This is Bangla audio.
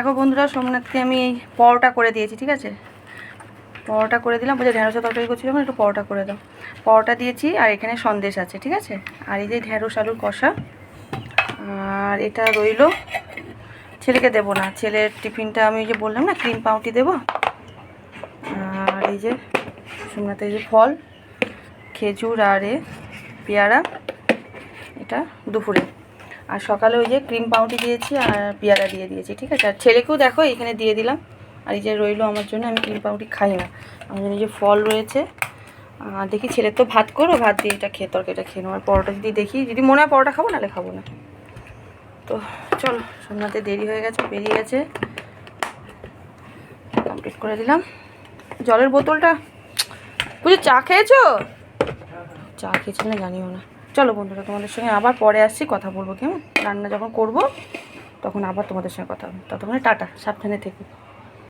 দেখো বন্ধুরা, সোমনাথকে আমি এই পরোটা করে দিয়েছি, ঠিক আছে? পরোটা করে দিলাম, বলছে ঢ্যাঁড়সের তরকারি করছি যখন, একটু পরোটা করে দাও। পরোটা দিয়েছি, আর এখানে সন্দেশ আছে, ঠিক আছে? আর এই যে ঢ্যাঁড়স আলুর কষা, আর এটা রইল, ছেলেকে দেবো না, ছেলের টিফিনটা আমি যে বললাম না, ক্রিম পাউটি দেবো? আর এই যে সোমনাথের যে ফল, খেজুর, আর এ পেয়ারা, এটা দুপুরে। আর সকালে ওই যে ক্রিম পাউটি দিয়েছি আর পেয়ারা দিয়ে দিয়েছি, ঠিক আছে? আর ছেলেকেও দেখো, এখানে দিয়ে দিলাম। আর এই যে রইল আমার জন্য, আমি ক্রিম পাউটি খাই না। আমার জন্য যে ফল রয়েছে। দেখি ছেলে তো ভাত করো, ভাত দিয়ে এটা খেয়ে, তরকারিটা খেয়ে নেব। আর পরোটা যদি দেখি, যদি মনে হয় পরোটা খাব, নাহলে খাব না। তো চলো সোমনাথে দেরি হয়ে গেছে, বেরিয়ে গেছে। কমপ্লিট করে দিলাম। জলের বোতলটা বুঝি চা খেয়েছো? চা খেয়েছি না জানিও না। চলো বন্ধুরা, তোমাদের সঙ্গে আবার পরে আসছি, কথা বলব, কেমন? রান্না যখন করব, তখন আবার তোমাদের সঙ্গে কথা হবে। ততক্ষণে টাটা, সাবধানে থেকো।